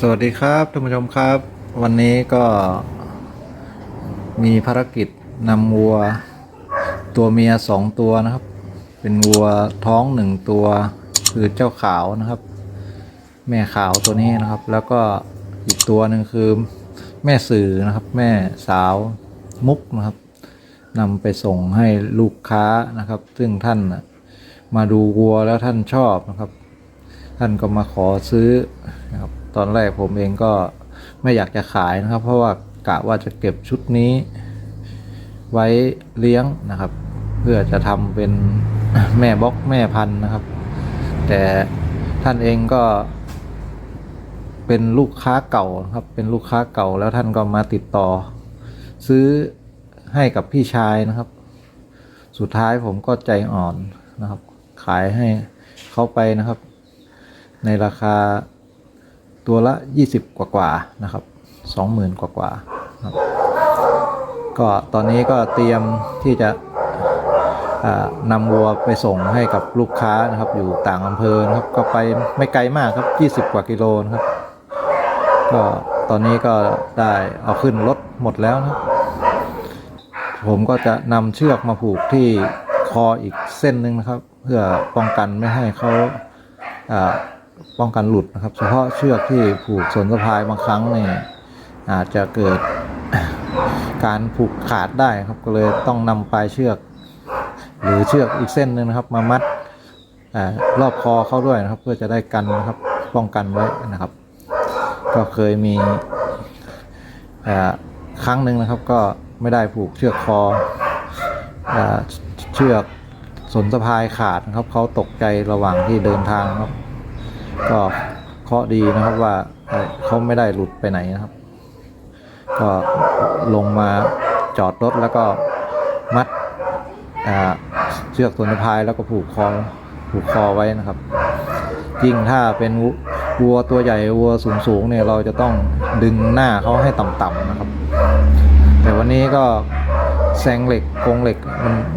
สวัสดีครับท่านผู้ชมครับ วันนี้ก็มีภารกิจนำวัวตัวเมียสองตัวนะครับ เป็นวัวท้องหนึ่งตัวคือเจ้าขาวนะครับ แม่ขาวตัวนี้นะครับ แล้วก็อีกตัวหนึ่งคือแม่สื่อนะครับ แม่สาวมุกนะครับนำไปส่งให้ลูกค้านะครับ ซึ่งท่านมาดูวัวแล้วท่านชอบนะครับ ท่านก็มาขอซื้อนะครับ ตอนแรกผมเองก็ไม่อยากจะขายนะครับ เพราะว่ากะว่าจะเก็บชุดนี้ไว้เลี้ยงนะครับ เพื่อจะทำเป็นแม่บล็อกแม่พันธุ์นะครับ แต่ท่านเองก็เป็นลูกค้าเก่าครับ เป็นลูกค้าเก่าแล้วท่านก็มาติดต่อ ซื้อให้กับพี่ชายนะครับ สุดท้ายผมก็ใจอ่อนนะครับ ขายให้เขาไปนะครับ ในราคา ตัวละ 20 กว่ากว่าๆนะครับ 20,000 กว่ากว่าๆครับก็ตอนนี้ก็เตรียมที่จะนำวัวไปส่งให้กับลูกค้านะครับ อยู่ต่างอำเภอนะครับ ก็ไปไม่ไกลมากครับ 20 กว่ากิโลนะครับ ก็ตอนนี้ก็ได้เอาขึ้นรถหมดแล้วนะผมก็จะนำเชือกมาผูกที่คออีกเส้นหนึ่งนะครับ เพื่อป้องกันไม่ให้เขาอ่า ป้องกันหลุดนะครับเฉพาะเชือกที่ผูกสวนสะพายบางครั้งเนี่ยอาจจะเกิดการผูกขาดได้ครับก็เลยต้องนำปลายเชือก หรือเชือกอีกเส้นหนึ่งนะครับ มามัดอรอบคอเขาด้วยนะครับ เพื่อจะได้กันนะครับป้องกันไว้นะครับ ก็เคยมีครั้งหนึ่งนะครับ ก็ไม่ได้ผูกเชือกคออเชือกสนสะพายขาดนะครับเขาตกใจระหว่างที่เดินทางครับ ก็เคราะดีนะครับว่าเขาไม่ได้หลุดไปไหนนะครับ ก็ลงมาจอดรถแล้วก็มัดเชือกสนสะพายแล้วก็ผูกคอผูกคอไว้นะครับยิ่งถ้าเป็นวัวตัวใหญ่วัวสูงๆเนี่ยเราจะต้องดึงหน้าเขาให้ต่ำๆนะครับ แต่วันนี้ก็แซงเหล็กกรงเหล็ก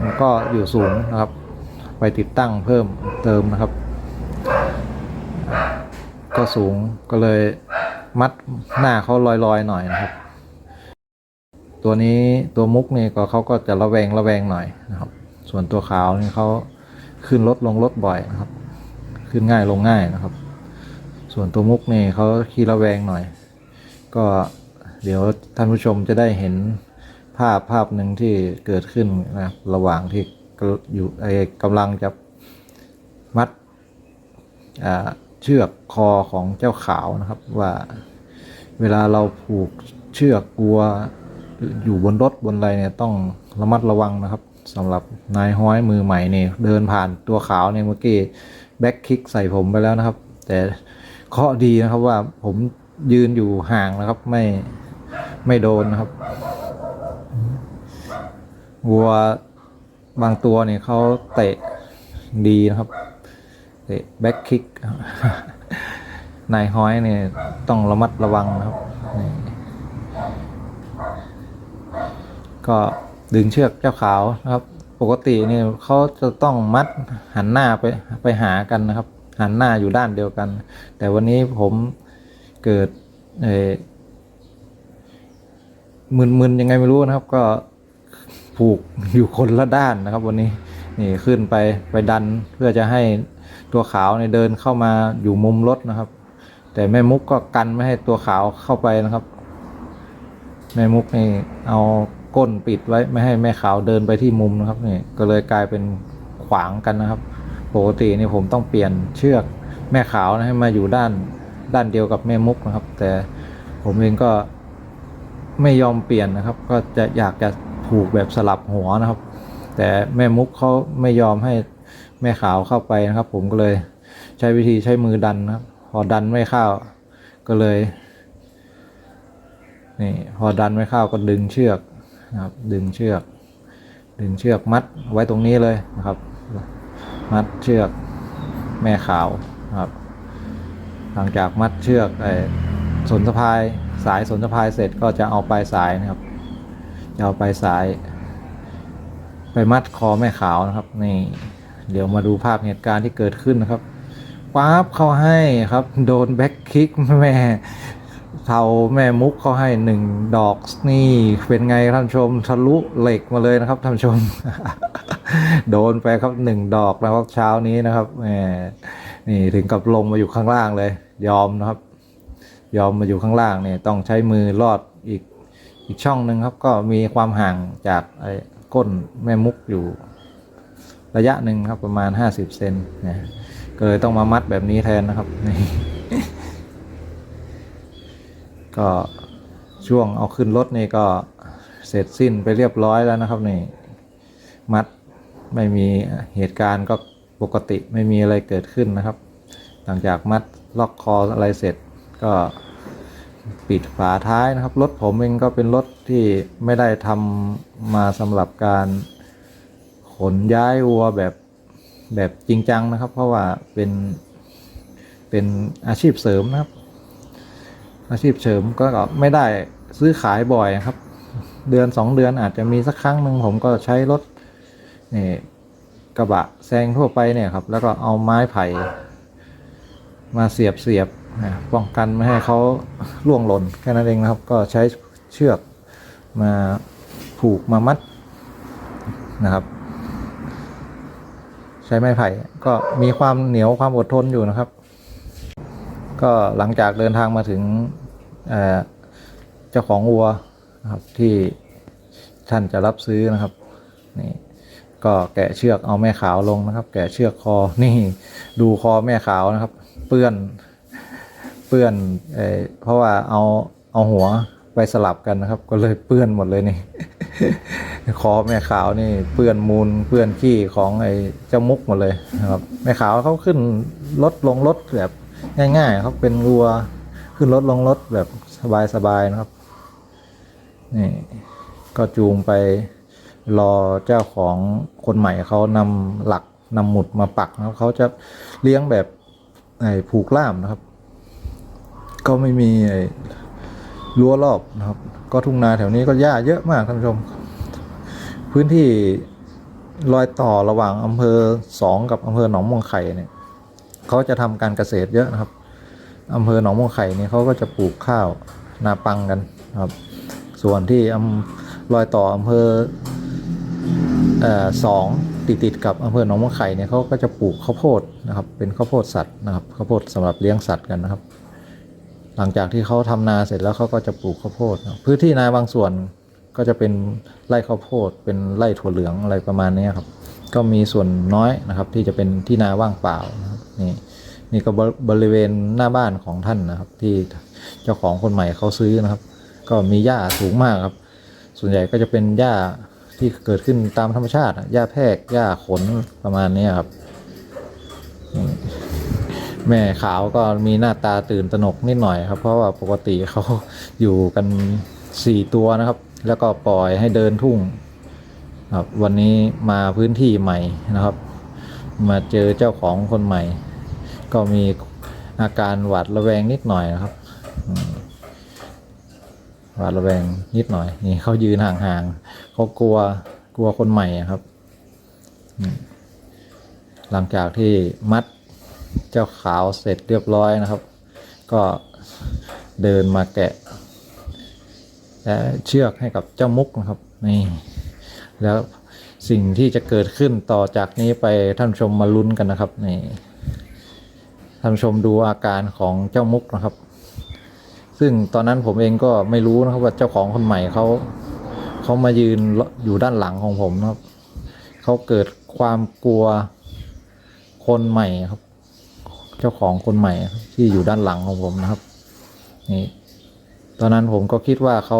มันก็อยู่สูงนะครับ ไปติดตั้งเพิ่มเติมนะครับ ก็สูงก็เลยมัดหน้าเขาลอยๆหน่อยนะครับ ตัวนี้ตัวมุกนี่ก็เขาก็จะระแวงระแวงหน่อยนะครับ ส่วนตัวขาวนี่เขาขึ้นรถลงรถบ่อยนะครับ ขึ้นง่ายลงง่ายนะครับ ส่วนตัวมุกนี่เขาขี้ระแวงหน่อย ก็เดี๋ยวท่านผู้ชมจะได้เห็นภาพภาพหนึ่งที่เกิดขึ้นนะครับระหว่างที่อยู่ไอ้กำลังจะมัดอ่า เชือกคอของเจ้าขาวนะครับ ว่าเวลาเราผูกเชือกกลัวอยู่บนรถบนอะไรเนี่ยต้องระมัดระวังนะครับสำหรับนายห้อยมือใหม่เนี่ยเดินผ่านตัวขาวเนี่ยเมื่อกี้แบ็คคิกใส่ผมไปแล้วนะครับ แต่เคาะดีนะครับว่าผมยืนอยู่ห่างนะครับ ไม่ไม่โดนนะครับวัวบางตัวเนี่ยเขาเตะดีนะครับ แบ็คคิกนายห้อยเนี่ยต้องระมัดระวังนะครับ ก็ดึงเชือกเจ้าขาวนะครับ ปกติเนี่ยเขาจะต้องมัดหันหน้าไปไปหากันนะครับ หันหน้าอยู่ด้านเดียวกัน แต่วันนี้ผมเกิดเอมึนๆยังไงไม่รู้นะครับ ก็ผูกอยู่คนละด้านนะครับ วันนี้นี่ขึ้นไปไปดันเพื่อจะให้ ตัวขาวเนี่ยเดินเข้ามาอยู่มุมรถนะครับ แต่แม่มุกก็กันไม่ให้ตัวขาวเข้าไปนะครับ แม่มุกนี่เอาก้นปิดไว้ไม่ให้แม่ขาวเดินไปที่มุมนะครับนี่ก็เลยกลายเป็นขวางกันนะครับ ปกตินี่ผมต้องเปลี่ยนเชือกแม่ขาวนะให้มาอยู่ด้านด้านเดียวกับแม่มุกนะครับ แต่ผมเองก็ไม่ยอมเปลี่ยนนะครับ ก็จะอยากจะผูกแบบสลับหัวนะครับ แต่แม่มุกเขาไม่ยอมให้ ม่ขาวเข้าไปนะครับ ผมก็เลยใช้วิธีใช้มือดันนะครับ พอดันไม่เข้าก็เลยนี่พอดันไม่เข้าก็ดึงเชือกนะครับ ดึงเชือก ดึงเชือกมัดไว้ตรงนี้เลยนะครับ มัดเชือกแม่ขาวนะครับ หลังจากมัดเชือกไอ้สนสะพายสายสนสะพายเสร็จก็จะเอาปลายสายนะครับจะเอาปลายสาย ไปมัดคอแม่ขาวนะครับนี่ เดี๋ยวมาดูภาพเหตุการณ์ที่เกิดขึ้นนะครับป๊าบเข้าให้ครับ โดนแบ็คคิกแม่เท่าแม่มุกเขาให้หนึ่งดอกนี่เป็นไงท่านชมทะลุเหล็กมาเลยนะครับท่านชม โดนไปครับหนึ่งดอกนะครับเช้านี้นะครับแหมนี่ถึงกับลงมาอยู่ข้างล่างเลย ยอมนะครับ ยอมมาอยู่ข้างล่างเนี่ยต้องใช้มือลอดอีกอีกช่องหนึ่งครับ ก็มีความห่างจากไอ้ก้นแม่มุกอยู่ ระยะหนึ่งครับประมาณ 50 เซนนี่ยก็เลยต้องมามัดแบบนี้แทนนะครับนี่ก็ช่วงเอาขึ้นรถนี่ก็เสร็จสิ้นไปเรียบร้อยแล้วนะครับนี่มัดไม่มีเหตุการณ์ก็ปกติไม่มีอะไรเกิดขึ้นนะครับ หลังจากมัดล็อกคออะไรเสร็จก็ปิดฝาท้ายนะครับ รถผมเองก็เป็นรถที่ไม่ได้ทำมาสำหรับการ ขนย้ายวัวแบบแบบจริงจังนะครับ เพราะว่าเป็นเป็นอาชีพเสริมนะครับ อาชีพเสริมก็ไม่ได้ซื้อขายบ่อยครับ เดือนสองเดือนอาจจะมีสักครั้งหนึ่งผมก็ใช้รถนี่กระบะแซงทั่วไปเนี่ยครับ แล้วก็เอาไม้ไผ่มาเสียบเสียบนะป้องกันไม่ให้เขาล่วงหล่นแค่นั้นเองนะครับ ก็ใช้เชือกมาผูกมามัดนะครับ ใช้ไม้ไผ่ก็มีความเหนียวความอดทนอยู่นะครับ ก็หลังจากเดินทางมาถึงเจ้าของวัวนะครับที่ท่านจะรับซื้อนะครับนี่ก็แกะเชือกเอาแม่ขาวลงนะครับ แกะเชือกคอนี่ดูคอแม่ขาวนะครับ เปื้อนเปื้อนเออเพราะว่าเอาเอาหัวไปสลับกันนะครับ ก็เลยเปื้อนหมดเลยนี่ คอแม่ขาวนี่เปื้อนมูลเปื้อนขี้ของไอ้เจ้ามุกหมดเลยนะครับแม่ขาวเขาขึ้นรถลงรถแบบง่ายๆเขาเป็นวัวขึ้นรถลงรถแบบสบายๆนะครับนี่ก็จูงไปรอเจ้าของคนใหม่เขานำหลักนำหมุดมาปักนะครับเขาจะเลี้ยงแบบไอ้ผูกล่ามนะครับ ก็ไม่มีไอ้รั้วรอบนะครับ ก็ทุ่งนาแถวนี้ก็หญ้าเยอะมากท่านผู้ชม พื้นที่รอยต่อระหว่างอำเภอสองกับอำเภอหนองมวงไข่เนี่ยเขาจะทำการเกษตรเยอะนะครับอำเภอหนองมวงไข่เนี่ยเขาก็จะปลูกข้าวนาปังกันครับ ส่วนที่อำรอยต่ออำเภอสองติดติดกับอำเภอหนองมวงไข่เนี่ยเขาก็จะปลูกข้าวโพดนะครับเป็นข้าวโพดสัตว์นะครับข้าวโพดสำหรับเลี้ยงสัตว์กันนะครับ หลังจากที่เขาทำนาเสร็จแล้วเขาก็จะปลูกข้าวโพด พื้นที่นาบางส่วน ก็จะเป็นไร่ข้าวโพด เป็นไร่ถั่วเหลืองอะไรประมาณนี้ครับ ก็มีส่วนน้อยนะครับ ที่จะเป็นที่นาว่างเปล่านะครับนี่นี่ก็บริเวณหน้าบ้านของท่านนะครับ ที่เจ้าของคนใหม่เขาซื้อนะครับ ก็มีหญ้าสูงมากครับ ส่วนใหญ่ก็จะเป็นหญ้าที่เกิดขึ้นตามธรรมชาติหญ้าแพรกหญ้าขนประมาณนี้ครับ แม่ขาวก็มีหน้าตาตื่นตระหนกนิดหน่อยครับ เพราะว่าปกติเขาอยู่กันสี่ตัวนะครับ แล้วก็ปล่อยให้เดินทุ่งครับวันนี้มาพื้นที่ใหม่นะครับ มาเจอเจ้าของคนใหม่ ก็มีอาการหวาดระแวงนิดหน่อยนะครับหวาดระแวงนิดหน่อย นี่เขายืนห่างๆเขากลัวกลัวคนใหม่ครับหลังจากที่มัดเจ้าขาวเสร็จเรียบร้อยนะครับ ก็เดินมาแกะ และเชือกให้กับเจ้ามุกนะครับนี่แล้วสิ่งที่จะเกิดขึ้นต่อจากนี้ไปท่านชมมาลุ้นกันนะครับนี่ท่านชมดูอาการของเจ้ามุกนะครับ ซึ่งตอนนั้นผมเองก็ไม่รู้นะครับว่าเจ้าของคนใหม่เขาเขามายืนอยู่ด้านหลังของผมนะครับเขาเกิดความกลัวคนใหม่ครับ เจ้าของคนใหม่ที่อยู่ด้านหลังของผมนะครับนี่ ตอนนั้นผมก็คิดว่าเขา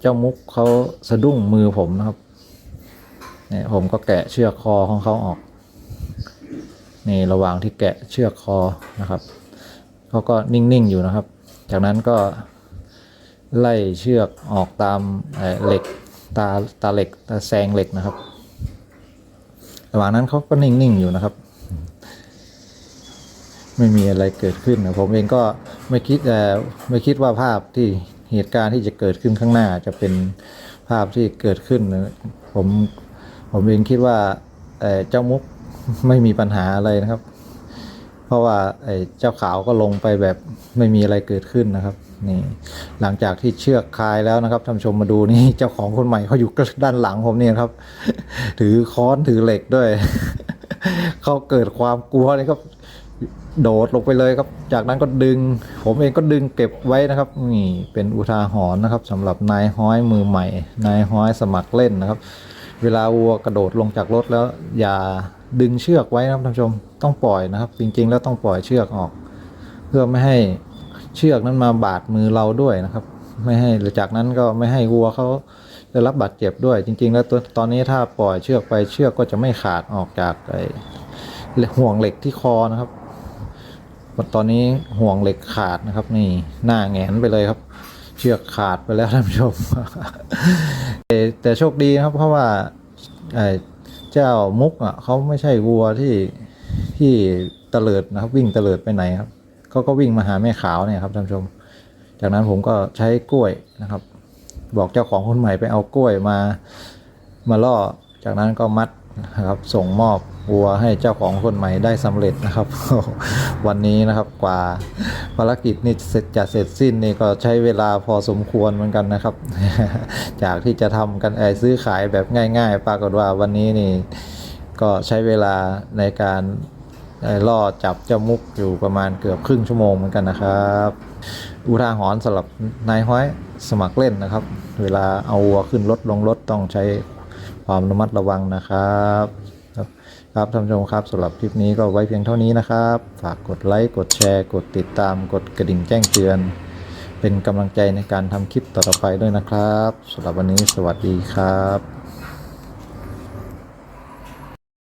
เจ้ามุกเขาสะดุ้งมือผมนะครับเนี่ยผมก็แกะเชือกคอของเขาออก นี่ระหว่างที่แกะเชือกคอนะครับเขาก็นิ่งๆอยู่นะครับ จากนั้นก็ไล่เชือกออกตามเเหล็กตาตาเหล็กตาแซงเหล็กนะครับ ระหว่างนั้นเขาก็นิ่งๆอยู่นะครับ ไม่มีอะไรเกิดขึ้นผมเองก็ไม่คิดแต่ไม่คิดว่าภาพที่เหตุการณ์ที่จะเกิดขึ้นข้างหน้าจะเป็นภาพที่เกิดขึ้น ผมผมเองคิดว่าเจ้ามุกไม่มีปัญหาอะไรนะครับ เพราะว่าเจ้าขาวก็ลงไปแบบไม่มีอะไรเกิดขึ้นนะครับนี่หลังจากที่เชือกคลายแล้วนะครับท่านชมมาดูนี่เจ้าของคนใหม่เขาอยู่ด้านหลังผมเนี่ยครับ ถือค้อนถือเหล็กด้วยเขาเกิดความกลัวนี่ครับ โดดลงไปเลยครับ จากนั้นก็ดึง ผมเองก็ดึงเก็บไว้นะครับ นี่เป็นอุทาหรณ์นะครับสำหรับนายห้อยมือใหม่ นายห้อยสมัครเล่นนะครับ เวลาวัวกระโดดลงจากรถแล้ว อย่าดึงเชือกไว้นะครับท่านผู้ชมต้องปล่อยนะครับ จริงๆ แล้วต้องปล่อยเชือกออก เพื่อไม่ให้เชือกนั้นมาบาดมือเราด้วยนะครับ ไม่ให้หรือจากนั้นก็ไม่ให้วัวเขาได้รับบาดเจ็บด้วย จริง ๆ แล้วตัวตอนนี้ถ้าปล่อยเชือกไปเชือกก็จะไม่ขาดออกจากไอ้ห่วงเหล็กที่คอนะครับ ตอนนี้ห่วงเหล็กขาดนะครับ นี่หน้าแงนไปเลยครับ เชือกขาดไปแล้วท่านผู้ชมแต่แต่โชคดีนะครับ เพราะว่าเจ้ามุกอะเขาไม่ใช่วัวที่ที่เตลิดนะครับ วิ่งเตลิดไปไหนครับเขาก็วิ่งมาหาแม่ขาวเนี่ยครับท่านผู้ชม จากนั้นผมก็ใช้กล้วยนะครับ บอกเจ้าของคนใหม่ไปเอากล้วยมามาล่อจากนั้นก็มัด นะครับ ส่งมอบวัวให้เจ้าของคนใหม่ได้สำเร็จนะครับ วันนี้นะครับกว่าภารกิจนี่เสร็จจะเสร็จสิ้นนี่ก็ใช้เวลาพอสมควรเหมือนกันนะครับ จากที่จะทำกันไอซื้อขายแบบง่าย ๆ ปรากฏว่าวันนี้นี่ก็ใช้เวลาในการล่อจับเจ้ามุกอยู่ประมาณเกือบครึ่งชั่วโมงเหมือนกันนะครับ อุทาหรณ์สำหรับนายห้อยสมัครเล่นนะครับ เวลาเอาวัวขึ้นรถลงรถต้องใช้ ความระมัดระวังนะครับครับท่านผู้ชมครับสำหรับคลิปนี้ก็ไว้เพียงเท่านี้นะครับ ฝากกดไลค์กดแชร์ กดติดตาม กดกระดิ่งแจ้งเตือน เป็นกำลังใจในการทำคลิปต่อไปด้วยนะครับสำหรับวันนี้สวัสดีครับ